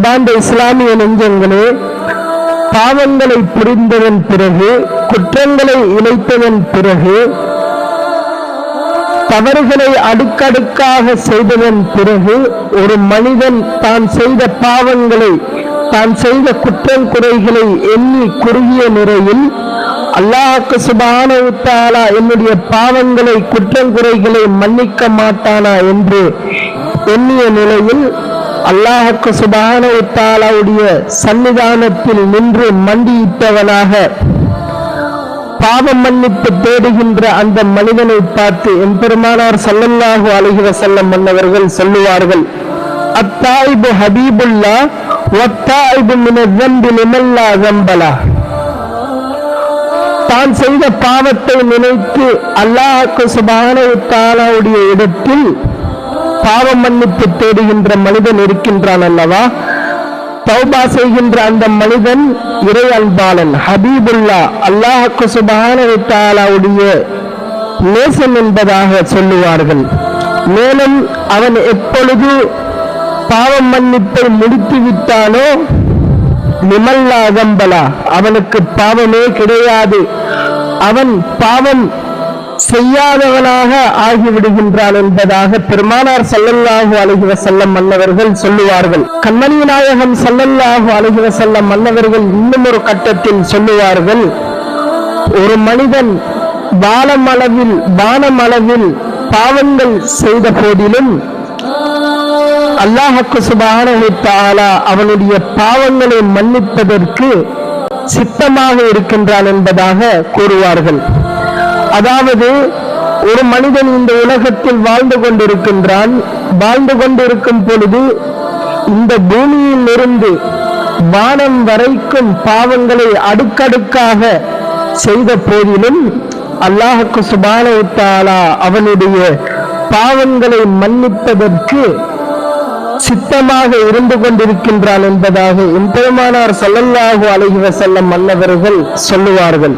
அன்பார்ந்த இஸ்லாமிய நெஞ்சங்களே பாவங்களை புரிந்ததன் பிறகு குற்றங்களை இழைத்ததன் பிறகு தவறுகளை அடுக்கடுக்காக செய்ததன் பிறகு ஒரு மனிதன் தான் செய்த பாவங்களை தான் செய்த குற்றம் குறைகளை எண்ணி குறுகிய நிலையில் அல்லாஹுக்கு சுபான தஆலா என்னுடைய பாவங்களை குற்றங்குறைகளை மன்னிக்க மாட்டானா என்று எண்ணிய நிலையில் அல்லாஹக்கு சுபான இத்தாலாவுடைய சன்னிதானத்தில் நின்று மண்டியிட்டவனாக பாவம் மன்னிப்பு தேடுகின்ற அந்த மனிதனை பார்த்து என் பெருமானார் சல்லல்லாஹு அழகிவ செல்லம் மன்னவர்கள் சொல்லுவார்கள் அத்தாய்பு ஹபீபுல்லா ஒத்தாய்பு மினதம்பி நிமல்லா கம்பலா தான் செய்த பாவத்தை நினைத்து அல்லாஹக்கு சுபான இத்தாலாவுடைய இடத்தில் பாவம் மன்னிப்பு தேடுகின்ற மனிதன் இருக்கின்றான் அல்லவா? தௌபா செய்கின்ற அந்த மனிதன் இறை அன்பாளன் ஹபீபுல்லா அல்லாஹ்க்கு சுபானுடைய தஆலாவுடைய நேசன் என்பதாக சொல்லுவார்கள். மேலும் அவன் எப்பொழுது பாவம் மன்னிப்பை முடித்து விட்டானோ நிமல்லா அகம்பலா அவனுக்கு பாவமே கிடையாது. அவன் பாவம் செய்யாதவனாக ஆகிவிடுகின்றான் என்பதாக பெருமானார் செல்லல்லாக அழகிவ செல்லம் மன்னவர்கள் சொல்லுவார்கள். கண்மணி நாயகம் செல்லல்லாக அழகிவ செல்லம் மன்னவர்கள் இன்னும் ஒரு கட்டத்தில் சொல்லுவார்கள் ஒரு மனிதன் வானமளவில் வானமளவில் பாவங்கள் செய்த போதிலும் அல்லாஹக்கு சுபானஹு அவனுடைய பாவங்களை மன்னிப்பதற்கு சித்தமாக இருக்கின்றான் என்பதாக கூறுவார்கள். அதாவது ஒரு மனிதன் இந்த உலகத்தில் வாழ்ந்து கொண்டிருக்கின்றான் வாழ்ந்து கொண்டிருக்கும் பொழுது இந்த பூமியில் இருந்து வானம் வரைக்கும் பாவங்களை அடுக்கடுக்காக செய்த போதிலும் அல்லாஹுக்கு சுபானஹு அவனுடைய பாவங்களை மன்னிப்பதற்கு சித்தமாக இருந்து கொண்டிருக்கின்றான் என்பதாக எம்பெருமானார் ஸல்லல்லாஹு அழகிவ செல்லம் மன்னவர்கள் சொல்லுவார்கள்.